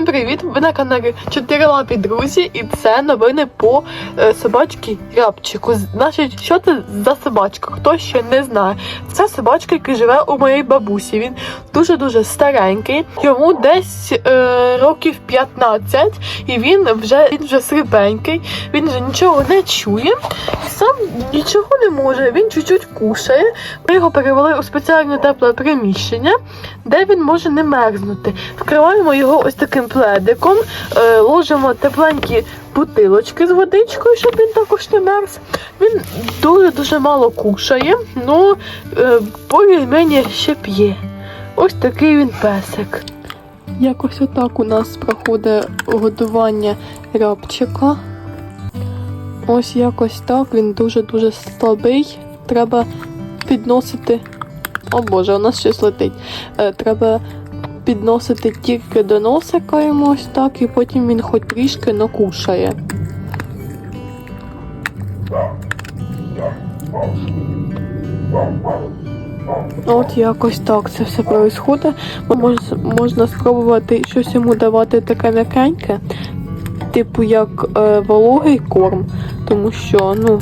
Всім привіт! Ви на каналі Чотирилапі друзі, і це новини по е, собачці Рябчику. Значить, що це за собачка? Хто ще не знає? Це собачка, яка живе у моєї бабусі. Він дуже дуже старенький. Йому десь е, років 15, і він вже він вже слабенький, він вже нічого не чує, сам нічого не може. Він чуть-чуть кушає. Ми його перевели у спеціальне тепле приміщення, де він може не мерзнути. Вкриваємо його ось таким пледиком, е, ложимо тепленькі бутилочки з водичкою, щоб він також не мерз. Він дуже-дуже мало кушає, ну е, більш-менш ще п'є. Ось такий він песик. Якось отак у нас проходить годування рябчика. Ось якось так, він дуже-дуже слабий. Треба підносити. О Боже, у нас щось летить. Е, треба підносити тільки до носика йому ось так, і потім він хоч трішки накушає. От якось так це все відбувається. Можна, можна спробувати щось йому давати таке м'якеньке, типу як е, вологий корм, тому що, ну,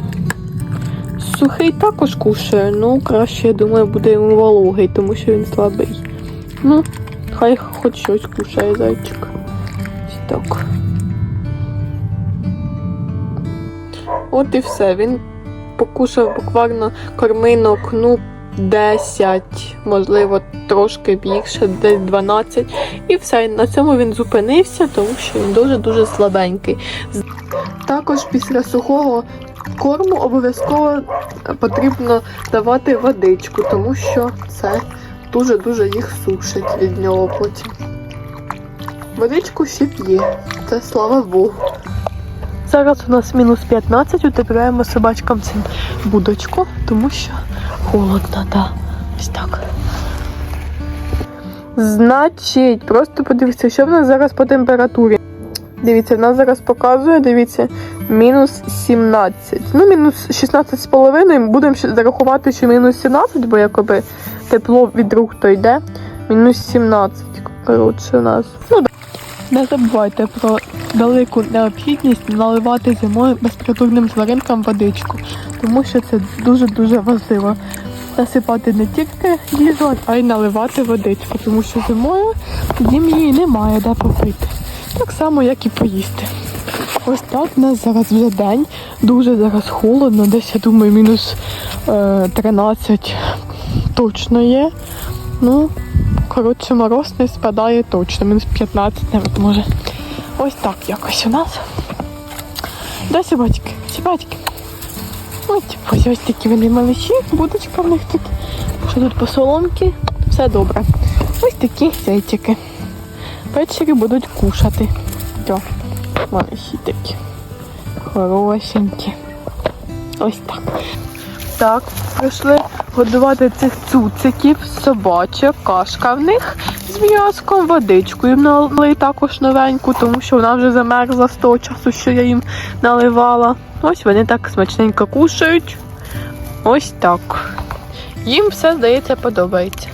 сухий також кушає, ну краще, я думаю, буде йому вологий, тому що він слабий. Ну, хай хоч щось кушає зайчик. Так. От і все. Він покушав буквально корминок, ну, 10, можливо, трошки більше, десь 12. І все, на цьому він зупинився, тому що він дуже-дуже слабенький. Також після сухого корму обов'язково потрібно давати водичку, тому що це дуже-дуже їх сушить від нього потім. Водичку ще п'є, це слава Богу. Зараз у нас мінус 15, утепляємо собачкам цим будочку, тому що холодно, да. Ось так. Значить, просто подивіться, що в нас зараз по температурі. Дивіться, в нас зараз показує, дивіться, мінус 17. Ну, мінус 16 з половиною. Будемо зарахувати, що мінус 17, бо якоби тепло від рук то йде. Мінус 17. Коротше, у нас. Ну, да. Не забувайте про велику необхідність наливати зимою безпритульним тваринкам водичку, тому що це дуже-дуже важливо. Насипати не тільки їжу, а й наливати водичку, тому що зимою їм її немає де попити. Так само, як і поїсти. Ось так у нас зараз вже день. Дуже зараз холодно, десь я думаю, мінус е, 13 точно є. Ну, коротше, мороз не спадає точно, мінус 15 навіть може. Ось так якось у нас. Да, сібачки? Сібачки. Ось, ось такі вони малиші, будочка в них тут. Що тут по соломки? Все добре. Ось такі зайчики. Ввечері будуть кушати. О, малиші такі. Хорошенькі. Ось так. Так, прийшли годувати цих цуциків, собачок, кашка в них з м'язком, водичку їм налили також новеньку, тому що вона вже замерзла з того часу, що я їм наливала. Ось вони так смачненько кушають. Ось так. Їм все, здається, подобається.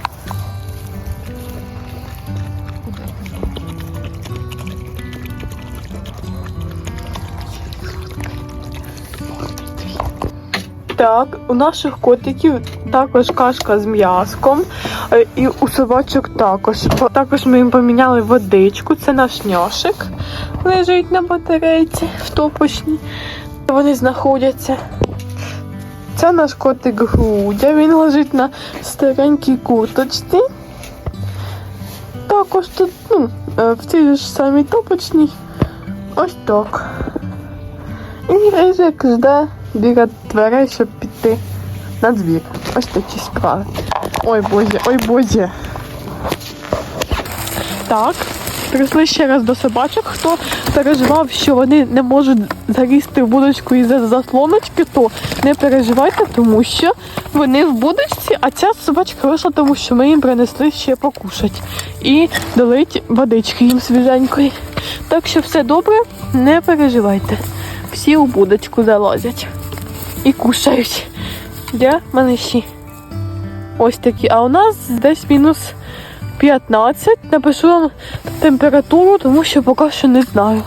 Так, у наших котиків також кашка з м'яском. е, І у собачок також. Також ми їм поміняли водичку. Це наш няшик. Лежить на батарейці в топочній. Вони знаходяться. Це наш котик Грудя. Він лежить на старенькій курточці. Також тут, ну, е, в цій ж самій топочній. Ось так. І рижик жде біля дверей, щоб піти на двір. Ось такі справи. Ой боже, ой боже. Так, прийшли ще раз до собачок. Хто переживав, що вони не можуть залізти в будочку із заслоночки, то не переживайте, тому що вони в будочці, а ця собачка вийшла, тому що ми їм принесли ще покушати. І долить водички їм свіженької. Так що все добре, не переживайте. Всі у будочку залазять і кушають. Де малиші? Ось такі. А у нас десь мінус 15. Напишу вам температуру, тому що поки що не знаю.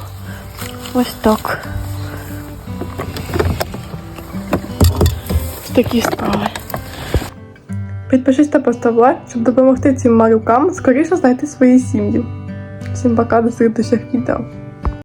Ось так. Ось такі справи. Підпишись та постав лайк, щоб допомогти цим малюкам скоріше знайти свої сім'ї. Всім пока, до слідчих відео.